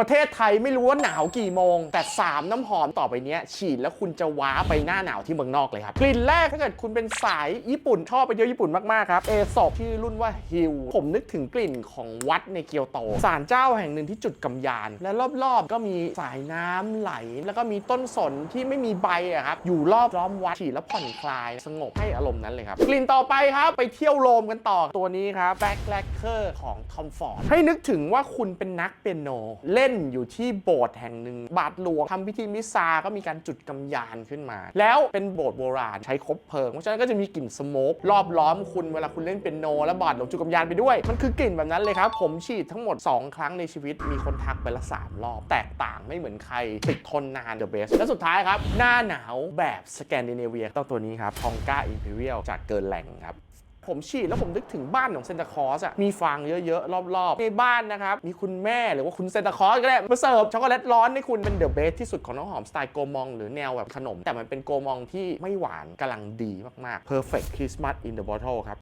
ประเทศไทยไม่รู้ว่าหนาวกี่โมง แต่ 3 น้ำหอมต่อไปเนี้ย ฉีดแล้วคุณจะว้าไปหน้าหนาวที่เมืองนอกเลยครับ กลิ่นแรกถ้าเกิดคุณเป็นสายญี่ปุ่น ชอบไปเที่ยวญี่ปุ่นมาก ๆ ครับ เอซอบชื่อรุ่นว่าฮิลผมนึกถึงกลิ่นของวัดในเกียวโตศาลเจ้าแห่งหนึ่งที่จุดกำยาน และรอบ ๆ ก็มีสายน้ำไหล แล้วก็มีต้นสนที่ไม่มีใบอะครับอยู่รอบล้อมวัดฉีดแล้วผ่อนคลายสงบให้อารมณ์นั้นเลยครับกลิ่นต่อไปครับไปเที่ยวโรมกันต่อตัวนี้ครับ Backpacker ของ Tom Ford ให้นึกถึงว่าคุณเป็นนักเปียโนเล่นอยู่ที่โบสถ์แห่งหนึ่งบาทหลวงทำพิธีมิสซาก็มีการจุดกำยานขึ้นมา แล้วเป็นโบสถ์โบราณใช้คบเพลิงเพราะฉะนั้นก็จะมีกลิ่นสโมกรอบล้อมคุณเวลาคุณเล่นเปียโน และบาทหลวงจุดกำยานไปด้วย มันคือกลิ่นแบบนั้นเลยครับ ผมฉีดทั้งหมด 2 ครั้งในชีวิตมีคนทักไปละ3รอบ แตกต่างไม่เหมือนใครติดทนนาน the best และสุดท้ายครับ หน้าหนาวแบบสแกนดิเนเวียต้องตัวนี้ครับทองก้าอิมพีเรียลจากเกินแหล่งครับ ผมฉีดแล้วผมนึกถึงบ้านของเซนตาคอสอะมีฟางเยอะๆ รอบๆ ในบ้านนะครับ มีคุณแม่หรือว่าคุณเซนตาคอสก็ได้ มาเสิร์ฟช็อกโกแลตร้อนให้คุณเป็นเดอะเบสที่สุดของน้องหอมสไตล์โกมอง หรือแนวแบบขนม แต่มันเป็นโกมองที่ไม่หวานกำลังดีมากๆ perfect Christmas in the bottle ครับ